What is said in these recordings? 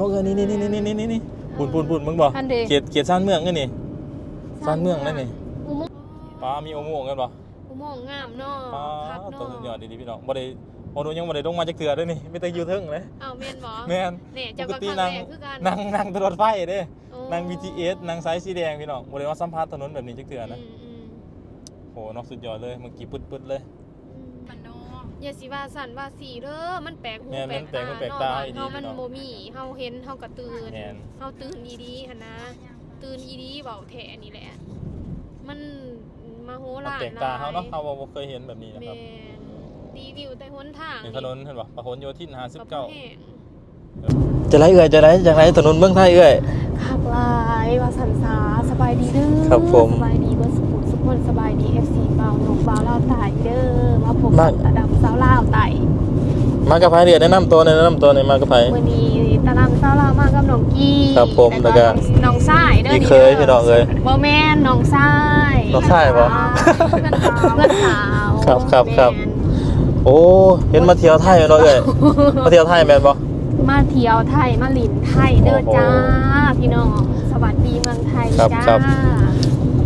นกเอ้ยนี่นี่นี่นี่นี่นี่นี่ปุ่นปุ่นปุ่นมึงบอกอันเดเกียรติเกียรติซ่านเมืองนี่นี่ซ่านเมืองนั่นนี่อุโมงค์ป้ามีโอโม่งกันปะอุโมงค์งามเนาะป้าคักตัวเนาะสุดยอดดีๆพี่น้องบ่ได้โอ้หนูยังบ่ได้ลงมาจากเถื่อด้วยนี่ไม่แต่อยู่เทึงเลยเอาแม่นบ่แม่นเนี่ยปจะกก็ติครั้งนั่งแรกคือกันนั่งนั่งตลอดไฟเด้โอ้นั่ง BTS นั่งสายสีแดงพี่น้องบ่ได้ว่าสัมภาษณ์ถนนแบบนี้จักเถื่อนะอืมอืมโหนอกสุดยอดเลยเมื่อกี้ปึ๊ดๆเลยอืมมันเนาะ อย่าสิว่าสั่นว่าสีเด้อมันแปลกหูแม่นแปลมันกแปลกหูแปลกตาตาเนาะอีดีเฮามันเนาะบ่มีเฮาเห็นเฮาก็ตื่นแม่น เฮาตื่นอีดีหั่นนะ ตื่นอีดีเว้าแท้นี่แหละ มันมาโหมันฬารแปลกตาเฮาเนาะเฮาบ่เคยเห็นแบบนี้นะคแม่รับนรีวิวแต่หนทางนี่ถนนเห็นป่ะพหลโยธินก็บ่59แห้งจะไรเอ่ยจะไรจากไรถนนเมืองไทยเอ่ยคักหลายว่าสันสาสบายดีเด้อครับผม สบายดีเบิดสุขสุขค นสบายดี FC เบาหนกเบาลาวไต่เด้อมาพบมากับตาดำสาวลาวไต่มากับไผเดี๋ยวแนะนำตัวหน่อยแนะนำตัวหน่อยมากับไผวันนี้ตาดำสาวลาวมากับน้องกี้ครับผมแล้วก็น้องทรายเด้อพี่เคยพี่น้องเอ้ยบ่แม่นน้องทรายน้องทรายบ่เพื่อนสาวเพื่อนสาวครับครับครับ แม่น โอ้เห็นมาเที่ยวไทยเนาะเอ่ยมาเที่ยวไทยแม่นบ่ มาเที่ยวไทยมาหลินไทยเด้อโอ้โหจ้า พี่น้องสวัสดีเมืองไทยครับจ้าครับ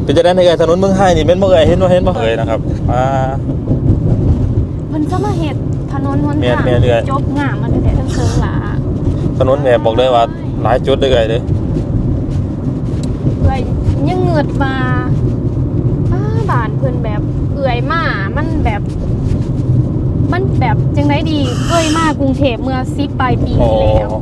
เป็นจะได้ในเอ่ยถนนเมืองไทยนี่เป็นบ่เอ่ยเห็นบ่เห็นบ่เอ่ยนะครับอ่ามันจะมาเห็ดถนนหนแม่นทางแม่นเรื่อย จบงามมันแต่ทั้งเชิงหลาถนนเนี่ยบอกเลยว่าหลายจุดเลยเอ่ยเด้อเอื่อยยังเงือดมาป้าบานเพิ่นแบบเอื่อยมามันแบบ มันแบบจังไดดีเคยมากรุงเทพเมื่อสิบปลายปีโอ้ที่แล้ว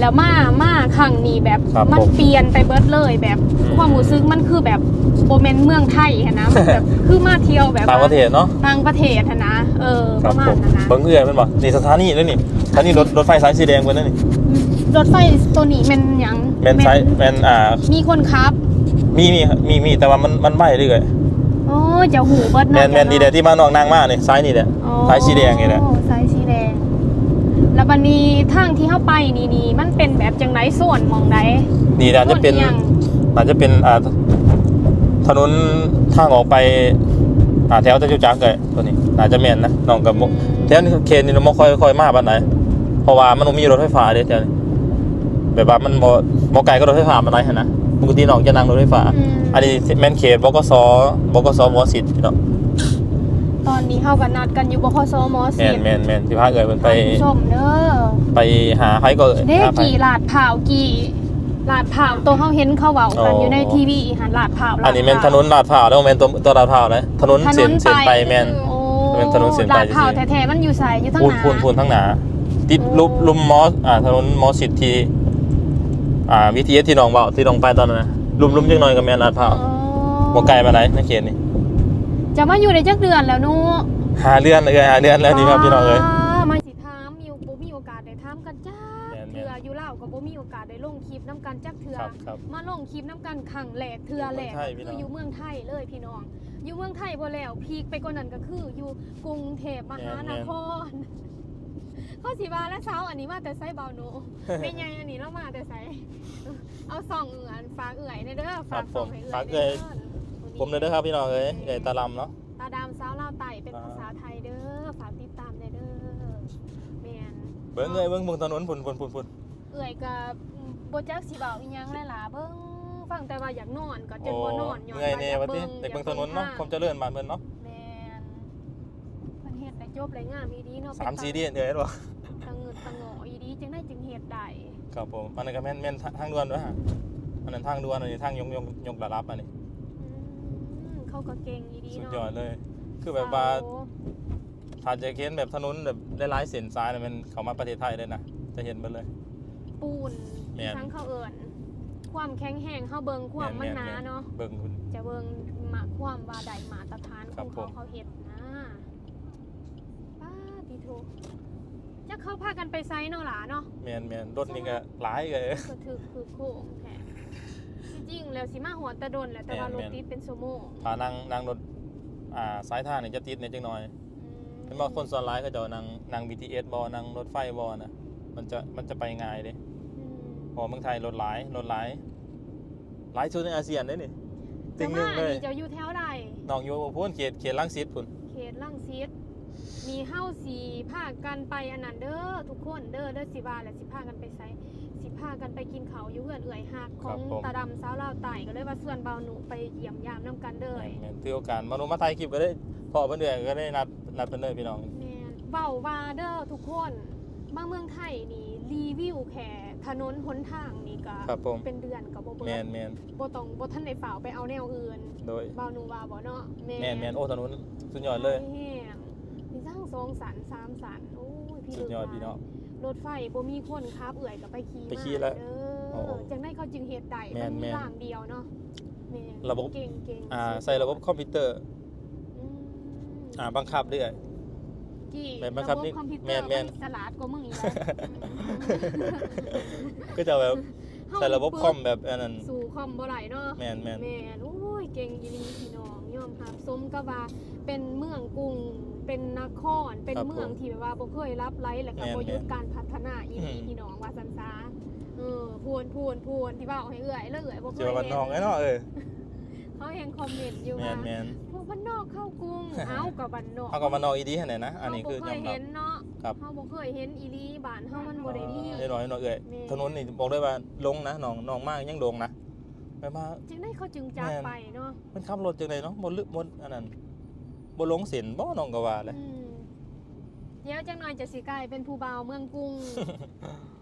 แล้วมามาครั้งนี้แบบครับมันผมเปลี่ยนไปเบิดเลยแบบอืม ความรู้สึกมันคือแบบโบเมนเมืองไทยหั้นนะมันแบบ คือมาเที่ยวแบบต่างประเทศเนาะต่างประเทศหั้นนะเออคปรับระมาผณมนั้นนะเบิ่งเอ่ยแม่นบ่นี่สถานีแล้วนี่สถานีรถรถไฟสายสีแดงเพิ่นนั่นนี่รถไฟตัวนี้เป็นหยังแม่นสายแม่นอ่ามีคนขับมีมีมีมีแต่ว่ามันมันไหม้เลยเอ่ยโอ้เจะหูเบิดแม่นแม่นดีแหละที่มานอกนางมานี่ซ้ายนี่แหละ อ๋อสายสีแดงนี่แหละสายสีแดง แล้วบันนี้ทางที่เข้าไปนี่นี่มันเป็นแบบจังไหนส่วนมองใดนี่น่าจะเป็นส่วอีหยังน่าจะเป็นอ่าถนนทางออกไปอ่าแถวตะจุจักเลยตัวนี้น่าจะแม่นนะน้องกับบ่แถวนี้เขตนี่เราบ่ค่อยค่อยมาปานไหนเพราะว่ามันบ่มีรถไฟฟ้าเด้แถวนี้แบบว่ามันบ่บ่ไกลก็รถไฟฟ้าปานไหนหั่นนะปกติน้องจะนั่งรถไฟฟ้าอืมอันนี้แม่นเขตบกสบกสวสิทธิ์พี่น้อง ตอนนี้เข้ากันนัดกันอยู่บคสมแม่สินแม่นแม่นสิพาเอ่ยเพิ่นไปท่านผู้ชมเด้อไปหาไผก็เอ่ยเด้หาไผ กี่ลาดเผาวกี่ลาดเผาวตัวเขาเห็นเขาเว้ากันอ๋อออยู่ในทีวีหันลาดเผาวลาดอันนี้แม่นพร้าวถนนลาดพร้าวแล้วแม่นตัวตัวลาดพร้าวนะถนนถนเส้นนเส้นไปแม่นโอ้เป็นถนนเส้นไปลาดเผาวจริงๆแท้ๆมันอยู่ใส่อยู่ทางพูนหน้าพูนพูนทั้งหนา ติดโอ้ ลุมลุมมอสอ่าถนนมอสิทธิ์ที่อ่าวิทีเอสที่น้องเบาที่น้องไปตอนนั้นนะลุมลุมจังหน่อยกับแม่นลาดพร้าวอ๋อ บ่ไกลมาไหนในเขตนี้ จะมาอยู่ในจักเดือนแล้วหนูหาเลื่อนเลยหาเลื่อนแล้วนี่ครับพี่น้องเอ้ย มาสิถามมีบ่มีโอกาสได้ถามกันจ้าแม่นๆ เถื่ออยู่ลาวก็บ่มีโอกาสได้ลงคลิปน้ำกันจักเถื่อ ครับครับ มาลงคลิปน้ำกันครั้งแรกเถื่อแรกอยู่เมืองไทยพี่น้องคืออยู่เมืองไทยเลยพี่น้อง อยู่เมืองไทยบ่แล้วพีคไปกว่านั้นก็คืออยู่กรุงเทพมหานครข้อสิว่าและเช้าอันนี้มาแต่ไซเบาหนูไม่ใหญ่อันนี้เรามาแต่ไซเอาส่องเอื่อนฝากเอื่อยในเด้อฝากส่องให้เอื่อยฝากเอ่ยในด้อ ผมเลยเด้อครับพี่น้องเอ้ยเอ้ยตาลำเนาะ ตาดามสาวลาวไต่เป็นอ่าภาษาไทยเด้อฝากติดตามในเด้อแมนเบิ่งเอ้ยเบิ่งเบิ่งถนนพุ่นพุ่นพุ่นพุ่นเอื่อยกับโบจักสิเบาอีหยังหลายๆเบิ่งฟังแต่ว่าอยากนอนก็จโอ้นบ่นอนย้อนเมื่อยว่าแน่อยากว่าติเบิ่งเด็กเบิ่งถนนอยเนาะกความเจริญบ้านเพิ่นเนาะแมนเพิ่นเฮ็ดได้จบได้งามอีดีเนาะสามสี่เดือนเอ้ยบ่ตะเงิดตะงออีดีจังได้จึงเฮ็ดได้ครับผมอันนั้นก็แม่นแม่นทางด่วนด้วยฮะอันนั้นทางด่วนอันนี้ทางยงยงยงระลับอันนี้อืม เขาก็เก่งอีดีสุดเนาะยอดเลย คือแบบว่าถ้าจะเห็นแบบถนนแบบได้หลายเส้นซ้ายน่ะมันเข้ามาประเทศไทยเลยนะจะเห็นเบิดเลย ปูนแม่น ทั้งเขาเอิ้นความแข็งแรงเฮาเบิ่งความมันหนาเนาะ เบิ่งคุณ จะเบิ่งมาความว่าใดมาตรฐานขครัอบงผเขามเขาเฮ็ดนะป้าติโทจะเขาพากันไปไซเนาะหลาเนาะ แมนแมนรถนี่ก็หลายเลยก็ถือคือโค้งแท้ที่ จริงแล้วสิมาหัวตะดนแหละแต่ว่ารถติดเป็นชั่วโมงพานั่งนั่งรถอ่าสายทางนี่จะติดในจังหน่อยอืมเป็นบางคนส่วนหลายเขาจะเอานั่งนั่ง BTS บ่นั่งรถไฟบ่นะมันจะมันจะไปง่ายเด้อืมเพอเมืองไทยรถหลายรถหลายหลายชุดในอาเซียนเด้นี่ติงหนึงจะมาเลยนี่จะอยู่แถวใดน้องอยู่พุ่นเขตเขตลังสิตพุ่นเขตลังสิตมีเฮาสีพากันไปอันนั้นเด้อทุกคนเด้อเด้อสิว่าแหละสิพากันไปไส สสิพากันไปกินเขาวอยู่เพื่อนเอื่อยหักขครัองบผม ตาดำสาวลาวไต่ก็เลยว่าส่วนเบาหนูไปเยี่ยมยามน้ำกันเด้อแม่นถือโอกาสมาลงมาถ่ายคลิปก็ได้พอเพิ่นเดือนก็ได้นัดนัดเพิ่นเลยพี่น้อง แม่นเบาว่าเด้อทุกคนมาเมืองไทยนี่รีวิวแค่ถนนหนทางนี่ก็ครับผม เป็นเดือนก็บ่เบิแมดนแมนบ่ต้องบ่ทันได้ฝ่าวไปเอาแนวอื่นโดยเบาหนูว่าบ่เนาะแมนแมนโอ้ถนนสุดยอดเลย แห้งมีทั้งสองสันสามสันโอ้ยพี่สุดยอดเลิศพี่น้อง รถไฟบ่มีคนขับเอื่อยก็ไปขี่ไปขี่มาแล้วเด้โอ้อจังได้เขาจึงเฮ็ดได้แม่นมันมีแม่นรางเดียวเนาะแม่นระบบ เก่งเก่งอ่าใส่ระบบคอมพิวเตอร์อืมอ่าบังคับด้วยกี่แม่นบังคับระนี่คอมพิวเตอร์แม่นแม่น สลาดกว่ามึงอีกก็จะแบบแล้วใส่ระบบคอมแบบอันนั้นสู่คอมบ่ไหลเนาะ แมนแมน แม่นโอ้ย เก่งอีหลีพี่น้องยอมรับสมกับว่าเป็นเมืองกรุง เป็นนครเป็นเมืองที่แบบว่าบ่เคยรับไร้แล้วก็บ่หยุดการพัฒนาอีหลีพี่น้องว่าซั่นซะเออพูนพูนพูนที่ว่าเอาให้เอื้อยแล้วเอื้อยบ่เคเจียยววันเห็น้องไอ้เนาะเออเขาเห็นคอมเมนต์อยู่แมว่านแมนพวกบ้านนอกเข้ากรุงเอ้ากับบ้านนอกเอากับมานอกอีดีหั่นน่ะนะอันนี้คือยเฮาอบ่มเคยรับเห็นเนาะครับเฮาบ่เคยเห็นอีหลีบ้านเฮามันบ่ได้มีได้น้อยหน่อยเอ้ยแม่ถนนนี่บอกได้ว่าลงนะน้องน้องมากยังลงนะไปมาจึงได้เขาจึงจากแม่นไปเนาะมันขับรถจังไดเนาะบ่ลึกบ่อันนั้น บ่ลงเส้นบ่น้องก็ว่าเลยอืมเดี๋ยวจังหน่อยจะสิกลายเป็นผู้บ่าวเมืองกรุง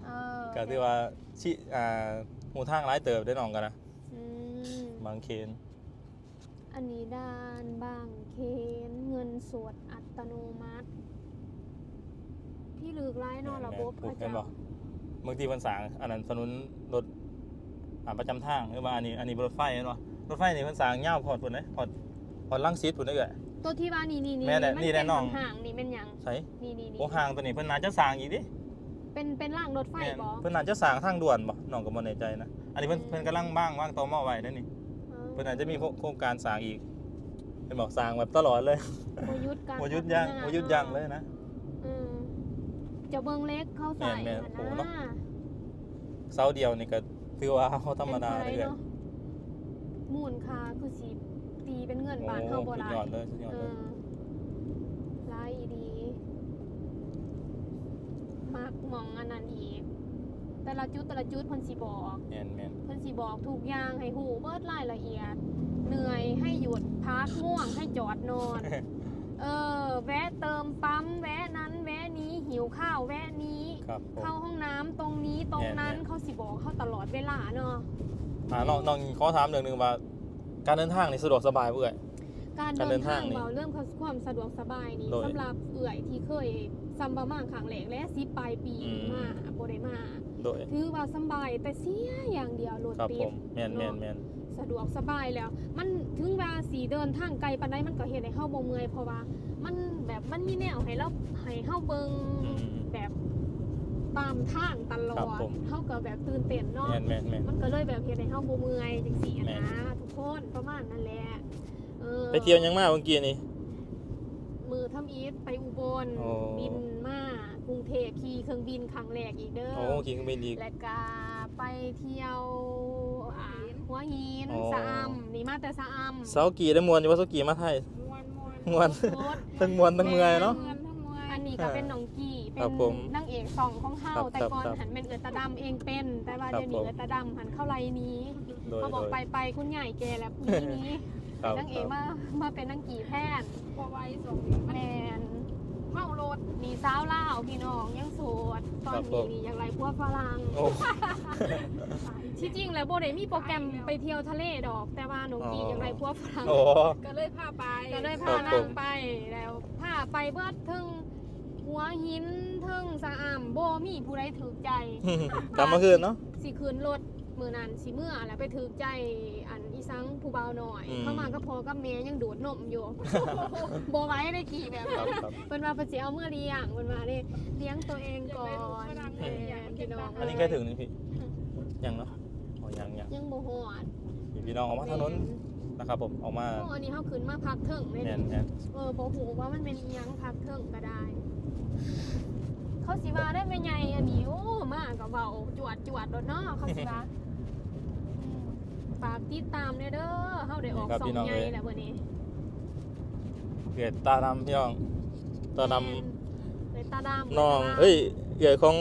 เออก็ที่ว่าชิอ่าหูทางหลายเติบได้น้องกันนะอืมบางเคนอันนี้ด้านบางเขนเงินสดอัตโนมัติที่ลึกหลายเนาะระบบผูกเขาเห็นเจ้าบ่บางทีมันสร้างอันนั้นถนนรถอ่าประจำทางหรือว่าอันนี้อันนี้รถไฟเห็นบ่รถไฟนี่มันสร้างยาวพอดพุ่นเด้พอดพอดลังสิตพุ่นเด้อเอ้ย ตัวที่ว่านี่นี่นี่แม่น่ะมันี่แน่นอนเป็ห่างๆนี่เป็นหยังใช่นี่นี่นี่โอ้ห่างตัวนี้เพิ่นน่าจะสร้างอีกดิเป็นเป็นร่างรถไฟแม่นบอเพิ่นน่าจะสร้างทางด่วนบ่น้องก็บ่แน่ใจนะ อันนี้เพิ่นเพิ่นกำลังบ้างวางตอหม้อไว้เด้อนี่ เพิ่นอาจจะมีโคโครงการสร้างอีกเป็นบอกสร้างแบบตลอดเลยโมยุทธการบ่หยุดยั้งพัฒนาบ่หยุดยั้งเลยนะ อืมจะเบิงเล็กเข้าใส่แม่นๆอะโอ้เนาะนะเสาเดียวนี่ก็ถือว่าเฮาธรรมดาป็นเลยไเนาะมูลค่าคือสี ตีเป็นเงินโอ้บาทเท่าโบสุดราณยอดเลยสุดยอดเอเลยอลายอีดีมักมองอันนั้นอีก แต่ละจุดแต่ละจุดเพิ่นสิบอกแม่นแม่นเพิ่นสิบอกทุกอย่างให้หูเบิดรายละเอียด เหนื่อยให้หยุดพักง่วงให้จอดนอน เออ แวะเติมปั๊มแวะนั้นแวะนี้หิวข้าวแวะนี้ครับผมเข้าห้องน้ำตรงนี้ตรงนั้นแน่ๆเขาสิบอกเขาตลอดเวลาเนาะอ่าน้องน้องขอถามเรื่องหนึงว่า การเดินทางนี่สะดวกสบายบ่เอ่ยการการเดิเดินนทาทางงนี่เบาเรื่องความสะดวกสบายนี่โดยสำหรับเอื่อยที่เคยซัมบามาขังแหลกและซิปลายปีอืม มาโบได้มาโดยถือว่าสำบายแต่เสียอย่างเดียวรถครับติผดมแม่นแม่นแม่นสะดวกสบายแล้ว มันถึงว่าสีเดินทางไกลปานใดมันก็เห็นให้เฮาบ่เมื่อยเพราะว่า มันแบบมันมีแนวให้เราให้เฮาเบิ่งอืม แบบ ตามทางตลอครับดผมเฮาก็แบบตื่นเต้นเนาะ แม่นแม่นแม่น มันก็เลยแบบเฮ็ดให้เฮาบ่เมื่อยจังซี่อะแม่นนะทุกคนประมาณนั้นแหละเออไปเที่ยวยังมาเมื่อกี้นี่ มือทำอีทไปอุบลโอ้บินมากรุงเทพขี่เครื่องบินครั้งแรกอีกเด้อ โอ้ขี่เครื่องบินอีก และก็ไปเที่ยวอ่าหัวหินอ๋อ สะอำนี่มาแต่สะอำเสากี่ได้มวนอยู่ว่าเสากี่มาไทย มวนมวนม่วน โคตรทั้งมวนทั้งเมื่อยเนาะ มวนทั้งเมื่อยอันนี้ก็เป็นน้องกี้ เป็ครับนผมนางเอกสองของเฮาครับแต่ก่อนครับหันเป็นเอือตาดำเองเป็น แต่ว่าครับเดี๋ยวนี้ผม เอือตาดำหันเข้าไรนี้โดยเขาบโดอกยไปไปคุณใหญ่แกแล้วนี้นี้ครับนางเอกมามาเป็นนางกี่แพทย์พอไว้ส่งนี่มันแมนเมารถนี่สาวลาวพี่น้องยังโสดตอนนี้นี่ยังไรพวกฝรั่ง โอ้ ที่จริงแล้วโบได้มีโปรแกรมไปเที่ยวทะเลดอก แต่ว่าหนูกี่อ๋ออ อยังไรพวกฝรั่งโอ้ก็เลยพาไปก็เลยครัพาบนาผงม ไปแล้วพาไปเบิดถึง หัวหินถึงสะอำโบมีผู้ใดถือใจกลับมาคืนเนาะ สิคืนรถมือนั้นสิเมื่อแล้วไปถือใจอันอีสังผู้เบาหน่อย อืม เข้ามาก็พอกับเมยังดูดนมอยู่ โบไหว้ได้กี่แบบครับนั้นครับเป็นมาเพิ่นสิเอาเมื่อเลี้ยงเป็นมาเด้เลี้ยงตัวเองก่อนแม่พี่น้องอันนี้ใกล้ถึงนี่พี่ยังเนาะอ๋อยังยังยังบ่ฮอดมีพี่น้องออกมาถนนนะครับผมออกมาโอ้อันนี้เฮาขึ้นมาพักเถิงเลยแมนี่นแมนเออบ่ฮู้ว่ามันเป็นอิหยังพักเถิงก็ได้ เขาสิว่าได้แม่ใหญ่อันนี้โอ้มาก็เว้าจวดจวดๆโดดเนาะเขาสิว่าอืมฝากติดตามเด้อเด้อเฮาได้ออกสองใหญ่แล้วมื้อนี้เกิดตาดำพี่น้องตาดเลยตาดำำน้องเอ้ยเอื้อยของ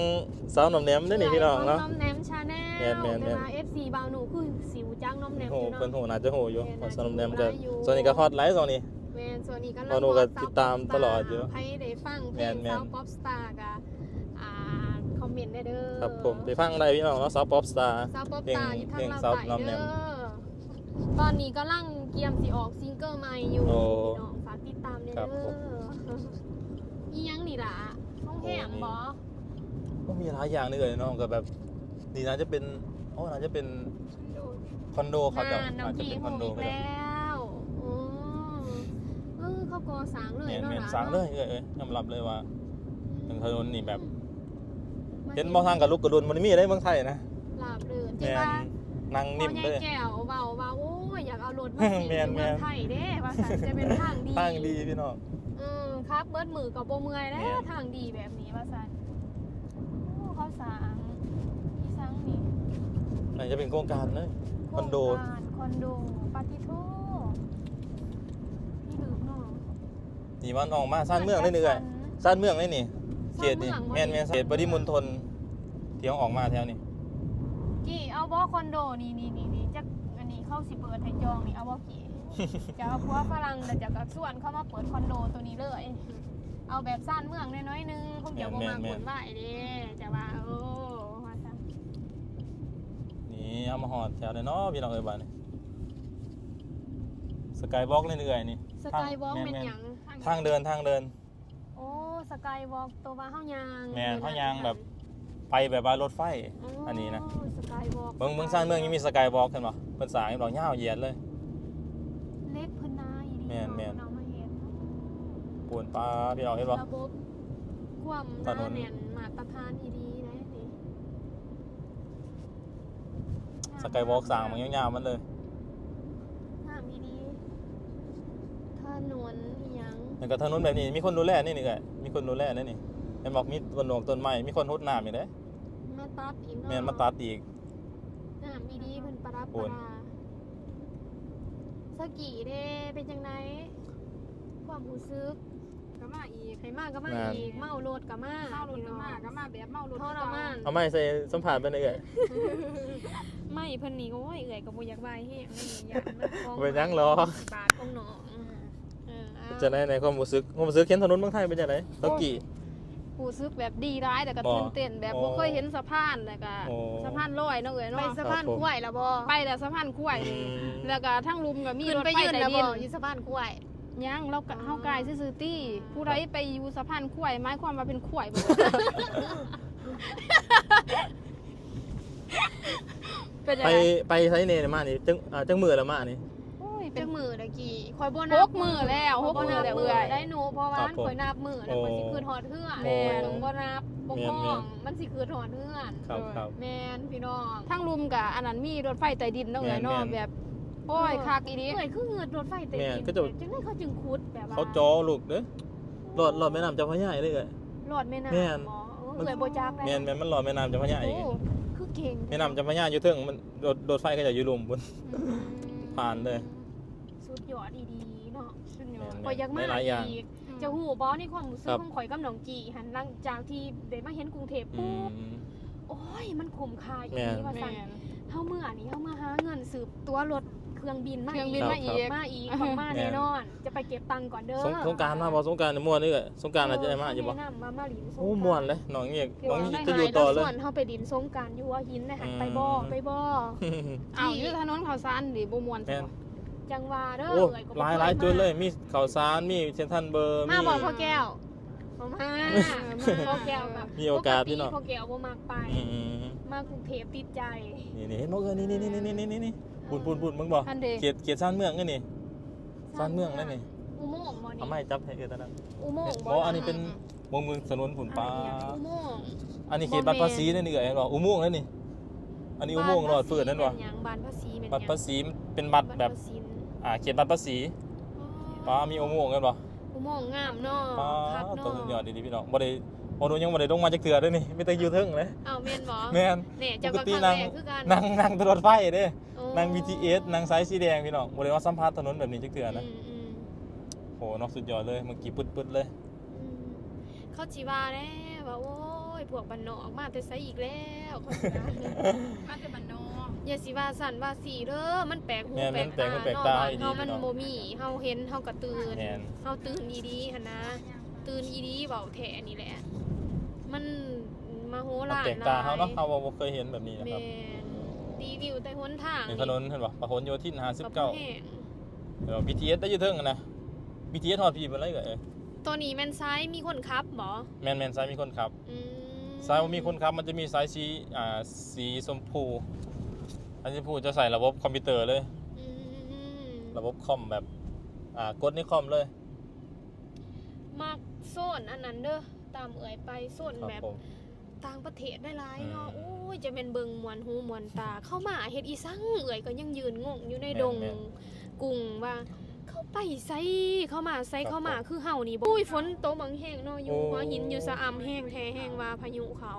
สาวหน่อมแหนมเด้อนี่พี่น้องเนาะน้อมแนมชาแนลแม่นแม่นแม่นนะคะ FC บาวหนูคือสิวจังน้อมแนมโหอยู่เพิ่นเนาะโหน่าจะโหอยู่แม่นพอสาวหน่อมแหนมน่าก็จะอยู่ส่วนนี้ก็ฮอตไลฟ์ส่วนนี้แม นส่วนนี้ก็บาวหนูก็ติดตามตลอดอยู่ใครได้ฟังเพลแม่งนแม่นซาวป๊อปสตาร์ก็อ่าคอมเมนต์ได้เด้อครับผมไปฟังได้พี่น้องเนาะซาวป๊อปสตาร์ซาวป๊อปเพลงสตาร์อยู่ทางเพลงลาวซาวใต้น้อมแนเด้มอตอนนี้ก็ลังเกียมสิออกซิงเกิลใหม่อยู่โอ้พี่น้องฝากติดตามเด้อครับผม อีหยังนี่ล่ะห้องแหมบ่ก็มีหลายอย่างเลยเนาะก็แบบนี่น่าจะเป็นโอ้น่าจะเป็นคอนโดเขาจะงานน้อน่างจะพี่เป็นคโฮอนมโดอีกก็ได้แล้วโอ้เออเขา ก่อสร้างเลยเมนเนาะเมนล่ะสั่งเลยเอ้ยเอ้ยยอมรับเลยว่าเป็นถนนนี่แบบเห็นบ่ทางกับลูกกระดุนมันมีได้เมืองไทยนะลาบเลื่นแมจริงนว่านั่งนิ่มพ่อเลใหญ่ยแก้วเบาเบาโอ้ยอยากเอารถมาสีแม่น เมืองแม่นไทยเด้ว่าสันจะเป็นทางดีตั้งดีพี่น้องเออครับเบิดมือกับโบเมื่อยแล้แม่วน ทางดีแบบนี้ว่าสันโอ้เขาสร้างที่สร้างนี่น่าจะเป็นโครงการเลย คอนโดโครงการคอนโดปาติโทพี่ลืมเนาะ นี่มันออกมาสร้างเมืองได้เหนื่อยสร้างเมืองได้นี่เขตนี่แม่นแม่นเขตบริมณฑลที่เขาออกมาแถวนี้กี่เอาบอคอนโดนี่นี่นี่นี่จักอันนี้เข้าสิเปิดให้จองนี่เอาบอกี่จะเอาพัวฝรั่งแต่จะกับส่วนเข้ามาเปิดคอนโดตัวนี้เลยเอาแบบสั้นเมืองน้อยๆนึงคงเดี๋ยวบ่มาผลว่าไอ้เด้จะว่าโอ้ว่าซะนี่เอามาหอดแถวเลยเนาะพี่น้องเอ้ยบ้านนี่ สกายวอล์กเรื่อยๆนี่สกายวอล์กแม่เป็นนหยังทางเดินทางเดิน โอ้สกายวอล์กตัวว่าเฮายางแม่นเฮายางแบบไปแบบว่ารถไฟอันนี้นะสกายวอล์กเมืองเมืองสร้างเมืองยังมีสกายวอล์กเห็นป่ะเพิ่นสร้างให้บอกยาวเหยียดเลย เล็กเพิ่นนาอีดีแม่นแม่นเอามาเฮ็ดปูนปลาพี่น้องเห็นป่ะระบบความหถนนานแน่นมาตรฐานอีดีนะนี่สกายวอล์กสร้างมันยาวๆมันเลย ถามอีดีถ นนอีหยังแล้วก็ถนนแบบนี้ มีคนดูแลนี่นี่ไงมีคนดูแลนี่นี่เห็นบอกมีต้นดอกต้นไม้มีคนรดน้ำอีกเด้มาตัดอีกเนาะแม่นมาตัดอีก น้ำอีดีเพิ่นปลารับโอ้ปยลาสกีเด้เป็นจังไดความรู้สึกก็มาอีกให้มากก็มาอีกเมารถก็มาเมารถก็มาก็มาแบบเมารถทรมานเอาไม้ใส่สัมผัสไปเลยเอ้ยไม่เพิ่นนี่โอ้ยเอื่อยก็บ่อยากบายแฮงนี่อยากมันฟ้องเป็นหยังหรอ บาทของน้องเออเอา จะได้ในความรู้สึกความรู้สึกเห็นถนนเมืองไทยเป็นจังไดตะกี้รู้สึกแบบดีร้ายแต่ก็บ่ตื่นเต้นแบบโอ้บ่เคยเห็นสะพานแล้วก็โอ้สะพานลอยเนาะเอ้ยไปเนาะสะพานครับผมกล้วยแล้วบ่ไปแต่สะพานคุ้วยอืมแล้วก็ทั้งลุมก็มีขึ้นรถไปไฟยืนใต้แล้วดิบ่นอยู่สะพานกล้วยยังเราก็อ๋อเฮากายซื่อๆตี้ผู้ใดไปอยู่สะพานคุ้วยหมายความว่าเป็นคุ้วยบ่เป็นยังไปไงไปไทยเนยมานี่จังอ่าจังมือละมานี่ โอ้ยเป็จันกมือตะกี้ข่อยบ่หนับกมื้อแล้วหกบ่มื้นัอบแล้วมืเอื้ออย ได้หนูเพราะว่าครับมันผมข่อยนับมือแล้วข่อยสิคืนฮอดเฮือนโอ้แม่ต้องบ่นับบ่แม่นพ้องมันสิคืนฮอดเฮือนครับครับ แม่นพี่น้องทั้งลุมกับอันนั้นมีรถไฟใต้ดินเนาะเอ้ยเนาะแม่นๆ แบบโอ้ยคักอีดีเอ้ยคือเงินรถไฟเต็มแม่นดินก็จะ จังได๋เขาจึงขุดแบบว่าเขาจอลูกเด้อรอดรอดแม่น้ำเจ้าพระยาเลยเอ้ย หลอดแม่น้ำแม่น หมอเออเอ้ยบ่จักแม่นแม่นมันรอดแม่น้ำเจ้าพระยาอีกโอ้คือเก่งแม่น้ำเจ้าพระยาอยู่เทิงมันโดดโดดไฟก็จะอยู่ลุมบนอืมผ่านเลยสุด ยอดดีๆเนาะสุดยอดแม่นข่อยอยากมาหลายๆอย่าง อีกจะฮู้บ่ในความรู้สึกครับ ของข่อยกับน้องจีหันหลังจากที่ได้มาเห็นกรุงเทพอืปุ๊บม โอ้ยมันคุ้มค่าอีแม่นนี่ว่าแม่ซั่นน เฮาเมื่อนี่เฮามาหาเงินสืบตัวรถเครื่องบินมาเครื่องบินครับมาอีก มาอีกต้องมาแม่นแน่นอน จะไปเก็บตังค์ก่อนเด้อสงสงกรารมาบ่สงกรารม่วนนี่เอ้ยสงกรารอาจจะได้มาอยู่บ่แนะนำมามาหลินสงกรานต์โอ้ม่วนเลยน้องเอกน้องได้จะอยู่ต่อเลย ส่วนเฮาไปดินสงกรารอยู่หัวหินนะหันอืม ไปบ่ไปบ่อ้าวอยู่ถนนข้าวสารดิบ่ม่วนแม่ใช่นบ่ จังหวาเด้อโอ้เอ่ยก็หบ่ลายคหลายจุดเลยมมีข้าวสารมีเซนทรัลเบอร์มาบ่พ่อแก้วบ่มาพ่อแก้วแบบมีโอกาสพี่น้องปติพ่อแก้วบ่มักไป อืมมากรุงเทพติดใจ นี่นี่เห็นบ่เอ้ยนี่นี่นี่นี่นี่นี่นี่บุญบุญบุญมึงบ่ท่านเดเกียรติเกียรติซ่านเมืองนี่นี่ซ่านเมืองนั่นนี่อุโมงค์บ่นี่เอาไม้จับให้เอ้ยตอนนั้นอุโมงค์บ่อันนี้เป็นวงเมืองถนนผุนปลา อุโมงค์ อันนี้เขตบัตรภาษีนั่นนี่เอ้ยบ่อุโมงค์นั่นนี่ อันนี้อุโมงค์รอดเฟื่อนนั่นบ่บ้าภาษีแม่หยังบ้านภาษีแม่นหยังบัตรภาษีเป็นบัตรแบบ ภาษี อ่าเขตบัตรภาษีอ๋อป้ามีอุโมงค์กันบ่อุโมงค์งามเนาะป้าคักเนาะตัวสุดยอดดีๆพี่น้องบ่ได้บ่ดูยังบ่ได้ลงมาจากเถื่อเด้อนี่มีแต่อยู่เทิงเลยอ้าวแม่นบ่แม่นเนี่ยปเจ้ากก็ติครั้งนั่งแรกคือกันนั่งนั่งรถไฟเด้โอ้นั่ง BTS นั่งสายสีแดงพี่น้องบ่ได้ว่าสัมภาษณ์ถนนแบบนี้จักเถื่อนะอืมอืมโหเนอกสุดยอดเลยเมื่อกี้ปึ๊ดๆเลย อืมเขาจิว่าแน่ว่าโอ้ยยพวกบ้านนอกมาแต่ไสอีกแล้วเขาสิว่ามาแต่บ้านนอก อย่าสิว่าสั่นว่าสีเด้อมันแปลกหูแม่นแปลมักนแปลกหูตาแปลกเนาะตาบ้านอีหลีเฮามันเนาะ บ่มีเฮาเห็นเฮาก็ตื่นแม่นเฮาตื่นอีดีหั่นนะ ตื่นอีดีเว้าแท้นี่แหละ มันมาโหมันฬารแปลกตาเฮาเนาะเฮาบ่เคยเห็นแบบนี้นะแม่ครับนรีวิวแต่หนทางในถนนเห็นบ่พหลโยธินก็บ่59แห้งเดี๋ยว BTS ได้อยู่เทิงอะนะ BTS ฮอดพี่เบิ่นเลยก็เอ้ยตัวนี้แม่นซ้ายมีคนขับบ่แม่นๆซ้ายมีคนขับ อืมซ้ายบ่มีคนขับมันจะมีสายสีอ่าสีชมพู อันนี้พูจะใส่ระบบคอมพิวเตอร์เลย อืมระบบคอมแบบ อ่ากดในคอมเลยมักโซนอันนั้นเด้อตามเอ่ยไปโซนครับแบบผม ต่างประเทศได้หลายเนาะอืมโอ้ยจะเป็นเบิงมวนหูมวนตา เข้ามาเฮ็ดอีสังเอ่ยก็ยังยืนงงอยู่ในดงแม่นกุ้งว่า เข้าไปไสเข้ามาไสครับเข้ามาผมคือเฮานี่บ่อุ้ยฝนตกบังแห้งเนาะอยู่โอ้ หัวหินอยู่สะอำแห้งแท้แห้งว่าพายุเขา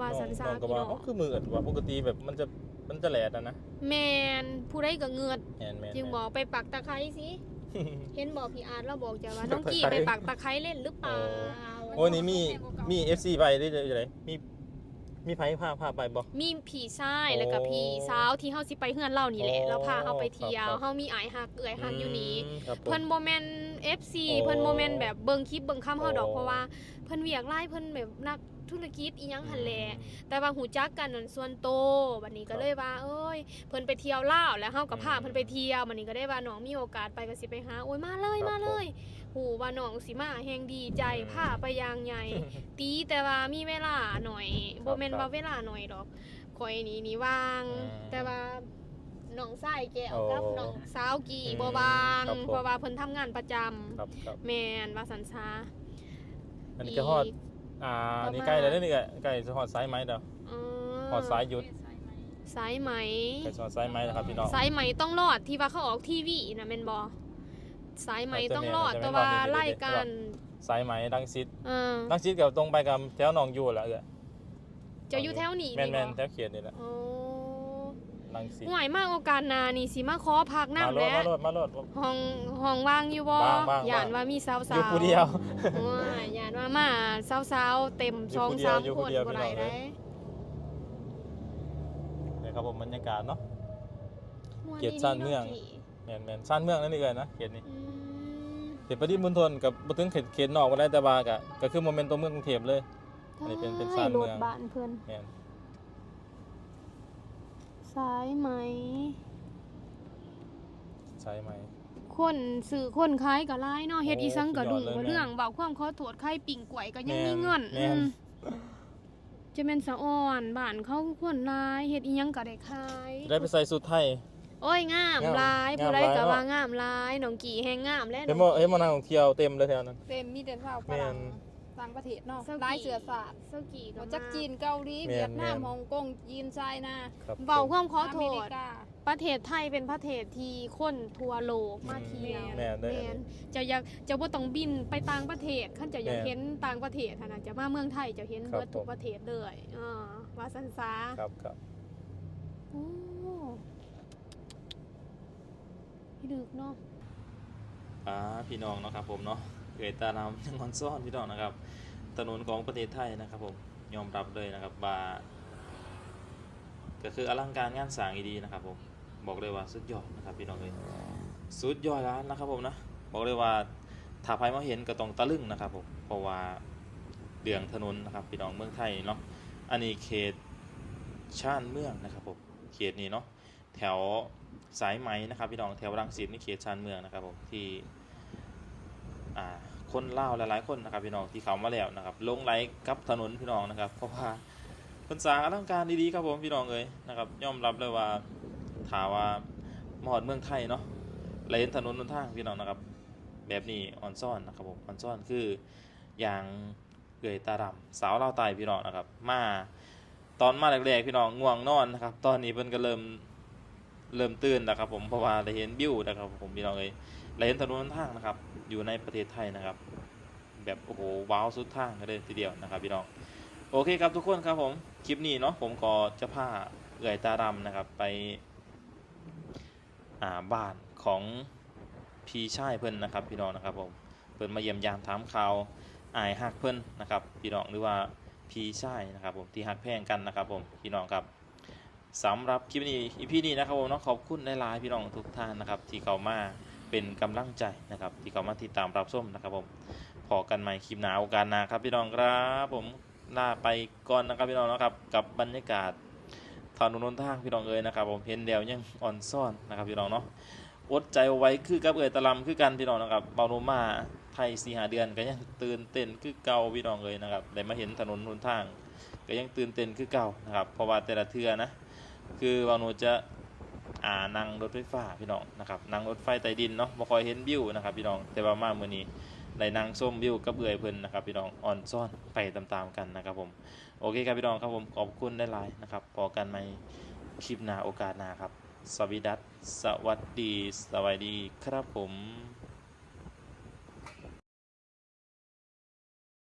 ว่าสันซาน้องก็พี่ว่าน้อเอ้างคือมืดว่าปกติแบบมันจะ มันจะแหลดอะนะแมนผู้ใดก็เงือดแม่นแม่นจึงบอกไปปักตะไคร้สิ เห็นบอกพี่อาร์ตเราบอกจะว่าน้องกี้ปักตะไคร้ไปปักตะไคร้เล่นหรือเปล่าโอ้นี่มีมี FC ไปได้จังไดมีมีไผพาพาไปบ่มีพี่ชายแล้วก็โอ้พี่สาวที่เฮาสิไปเฮือนเล่านี่แหละโอ้เราพาเฮาไปเที่ยวครับเฮามีอายฮักเอื้อยฮักอยู่นี่มครับผมเพิ่นบ่แม่น FC โอ้เพิ่นบ่แม่นแบบเบิ่งคลิปเบิ่งคำเฮาดอกโอ้เพราะว่าเพิ่นเวียกหลายเพิ่นแบบนัก ธุรกิจอีหยังหั่นแหละแต่ว่าหูจักกันนั่นส่วนโตวบัดนี้ก็เลยว่า เอ้ย เพิ่นไปเที่ยวลาวแล้วเฮาก็พาอืมเพิ่นไปเที่ยวบัดนี้ก็ได้ว่าน้องมีโอกาสไปก็สิไปหาโอ้ยมาเลยครับมาเลยหูว่าน้องสิมาแฮงดีใจอืมพาไปอย่างใหญ่ ตีแต่ว่ามีเวลาหน่อยครับบ่แม่นครัว่าบเวลาหน่อยดอกข่อยนี่นี่ว่าง อืมแต่ว่าน้องชายแก้วโอ้กับน้องสาวกี่อืมบ่ว่างครับผม เพราะว่าเพิ่นทำงานประจำครับครับแม่นว่าสันซา อันนี้ก็ฮอด อ่านี่ใกล้แล้วนี่ก็ใกล้จะฮอดสายไหมเด้ออ๋อฮอดสายหยุดสายไหมใกล้จะฮอดสายไหมนะครับพี่น้อง สายไหมต้องรอดที่ว่าเขาออกทีวีนะแม่นบ่สายไหมอาจจะต้องรอดแม่นแต่ว่าอาจจะแม่นไล่กันสายไหมดังซิดเออดังซิดกับตรงไปกับแถวหนองอยู่แหละเอ้อจะอยู่แถวนี้แม่นนี่แม่นบ่แถวเขียนนี่แหละ โอ้ดังซิดห่วยมากโอกาสหนานี่สิมาขอพักมาน้ำโลดแล้มาโลดมาโลด ห้องห้องว่างอยู่บ่ว่างว่าง ย่านว่างว่ามีสาวๆอยู่ผู้เดียวโอ้ยย่านว่ามาสาวๆเต็มอยู่สองผู้เดียวสามอยู่คผู้นเดียวบ่พี่น้ได้องเอ้ได้ยนี่ครับผมบรรยากาศเนาะม่วนเกียรติชาติเมืองดีแม่นแม่นชานเมืองนั่นนี่เลยนะเขตนี้อืมเขตปฏิมณฑลกับบ่ถึงเขตเขตนอกบ่ได้แต่ว่าก็ก็คือโมเมนต์ตัวเมืองกรุงเทพเลย อันนี้เป็นเป็นชานเมือง รถบ้านเพิ่นแม่น สายไหม ใช่ไหม คนสื่อคนขายก็หลายเนาะเฮ็ดโอ้อีสังกระดุงสุดยอดเลยบ่แม่เรื่องเบาความขอโทษใครปิ่งกล้วยก็ยังแม่มีนเงินแม่น อืมจะเป็นสะอ่อนบ้านเขาคนหลายเฮ็ดอีหยังก็ได้ขายได้ไปใส่สุดไทย โอ้ยงามงามหลายงามผู้ใดก็หลายเนาะว่างามหลายน้องกี่แฮงงามแล้วเห็นบ่เห็นบ่นั่งท่องเที่ยวเต็มเลยแถวนั้น เต็มมีแต่ชาวฝแม่รั่งน ต่างประเทศเนาะเศร้าหลายกี่เสือศาสตร์เซากี่ก็หัวมาจักจีนเกาหลีแม่นเวียดนามแม่น ฮ่องกงจีนไชน่าครับเบาความขอโทอเมริษ กา ประเทศไทยเป็นประเทศที่คนทั่วโลกมาเที่ยวแม่นได้แม่นจะอยากจะบ่ต้องบินไปต่างประเทศคันจะอยากแม่นเห็นต่างประเทศหั้นน่ะจะมาเมืองไทยจะเห็นครับเบิดทุกผม ประเทศเลยอ่าว่าสันซาครับครับโอ้พี่ดึกเนาะ อ่าพี่น้องเนาะครับผมเนาะ เกิดตานำยังงอนซ่อนพี่น้องนะครับ ถนนของประเทศไทยนะครับผมยอมรับเลยนะครับว่าก็คืออลังการงานสร้างอีดีนะครับผมบอกเลยว่าสุดยอดนะครับพี่น้องเลยสุดยอดแล้วนะครับผมนะบอกเลยว่าถ้าใครมาเห็นก็ต้องตะลึงนะครับผมเพราะว่าเดืองถนนนะครับพี่น้องเมืองไทยเนาะอันนี้เขตชานเมืองนะครับผมเขตนี้เนาะแถวสายไหมนะครับพี่น้องแถวรังสิตนี่เขตชานเมืองนะครับผมที่ อ่าคนเล่าหลายๆคนนะครับพี่น้องที่เขามาแล้วนะครับลงไหลกับถนนพี่น้องนะครับเพราะว่าคนสร้างอลังการดีๆครับผมพี่น้องเอ้ยนะครับยอมรับเลยว่าถาว่าหมอดเมืองไทยเนาะไหลเห็นถนนบนทางพี่น้องนะครับ แบบนี้ออนซ่อนนะครับผมออนซ่อนคืออย่างเกยตาดำสาวเล่าวไตพี่น้องนะครับ มาตอนมาแรกๆพี่น้องง่วงนอนนะครับ ตอนนี้เพิ่นก็เริ่มเริ่มตื่นแล้วครับผมเพราะว่าได้เห็นวิวนะครับผมพี่น้องเอ้ย เห็นถนนทางนะครับ อยู่ในประเทศไทยนะครับ แบบโอ้โหว้าวสุดทางเลยทีเดียวนะครับพี่น้องโอเคครับทุกคนครับผมคลิปนี้เนาะผมก็จะพาเอื่อยตาดำนะครับไปอ่าบ้านของพี่ชายเพิ่นนะครับพี่น้องนะครับผมเพิ่นมาเยี่ยมยามถามข่าวอายฮักเพิ่นนะครับพี่น้องหรือว่าพี่ชายนะครับผมที่ฮักแพงกันนะครับผมพี่น้องครับสำหรับคลิปนี้อีพีนี้นะครับผมเนาะขอบคุณหลายๆพี่น้องทุกท่านนะครับที่เข้ามา เป็นกำลังใจนะครับ ที่เข้ามาติดตามรับชมนะครับผมพอกันใหม่คลิปหนาโอกาสหนาครับพี่น้องครับผมลาไปก่อนนะครับพี่น้องนะครับ กับบรรยากาศถนนหนทางพี่น้องเอ๋ยนะครับผมเห็นแดวยังอ่อนซ่อนนะครับพี่น้องเนาะอดใจเอาไว้คือกับเอ่ยตะลำคือกันพี่น้องนะครับเบาโนมาไทยสีหาเดือนก็ยังตื่นเต้นคือเก่าพี่น้องเลยนะครับได้มาเห็นถนนหนทางก็ยังตื่นเต้นคือเก่านะครับเพราะว่าแต่ละเทือนะ คือเบาโนจะ อ่านั่งรถไฟฟ้าพี่น้องนะครับนั่งรถไฟใต้ดินเนาะบ่ค่อยเห็นวิวนะครับพี่น้องแต่ว่ามาเมื่อนี้ได้นั่งส้มวิวกับเอื่อยเพิ่นนะครับพี่น้องอ่อนซ่อนไปตามๆกันนะครับผมโอเคครับพี่น้องครับผมขอบคุณได้หลายนะครับพอกันใหม่คลิปหน้าโอกาสหน้าครับสวัสดีสวัสดีสวัสดีครับผม